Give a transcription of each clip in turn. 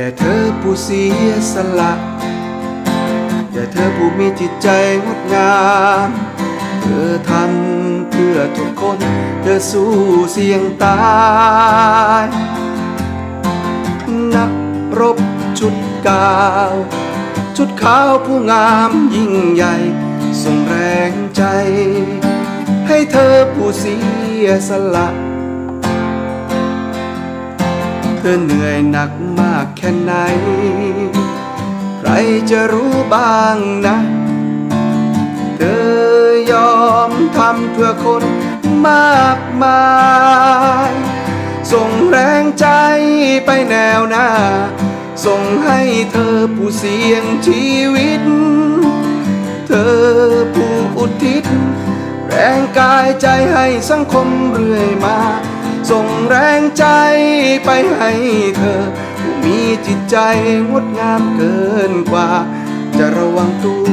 แด่เธอผู้เสียสละแด่เธอผู้มีจิตใจงดงาม เธอทำเพื่อทุกคน เธอสู้เสี่ยงตายนักรบชุดกาว ชุดขาวผู้งามยิ่งใหญ่ ส่งแรงใจ ให้เธอผู้เสียสละ เธอเหนื่อยหนักมากแค่ไหน ใครจะรู้บ้างนะ เธอยอมทำเพื่อคนมากมาย ส่งแรงใจไปแนวหน้า ส่งให้เธอผู้เสี่ยงชีวิต เธอผู้อุทิศ แรงกายใจให้สังคมเรื่อยมา ส่งแรงใจไปให้เธอ ผู้มีจิตใจงดงามเกินกว่า จะระวังตัว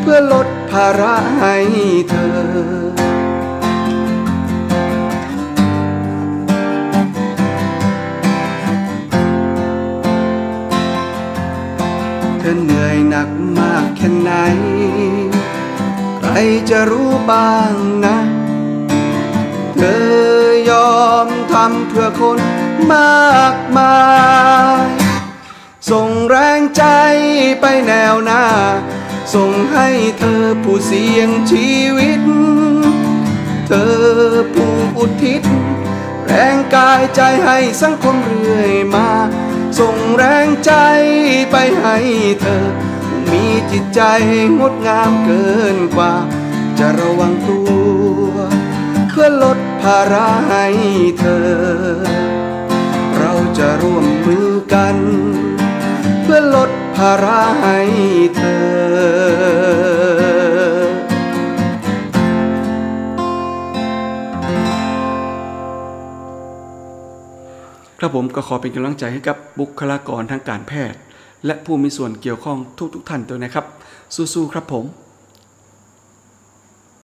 เพื่อลดภาระให้เธอเธอเหนื่อยหนักมากแค่ไหน ใครจะรู้บ้างนะ เธอำเพื่อคนมากมาย ส่งแรงใจไปแนวหน้า ส่งให้เธอผู้เสี่ยงชีวิต เธอผู้อุทิศ แรงกายใจให้สังคมเรื่อยมา ส่งแรงใจไปให้เธอ มีจิตใจงดงามเกินกว่า จะระวังตัว ภาระให้เธอ เราจะร่วมมือกัน เพื่อลดภาระให้เธอครับผมก็ขอเป็นกำลังใจให้กับบุคลากรทางการแพทย์ และผู้มีส่วนเกี่ยวข้องทุกๆท่านด้วยนะครับ สู้ๆครับผม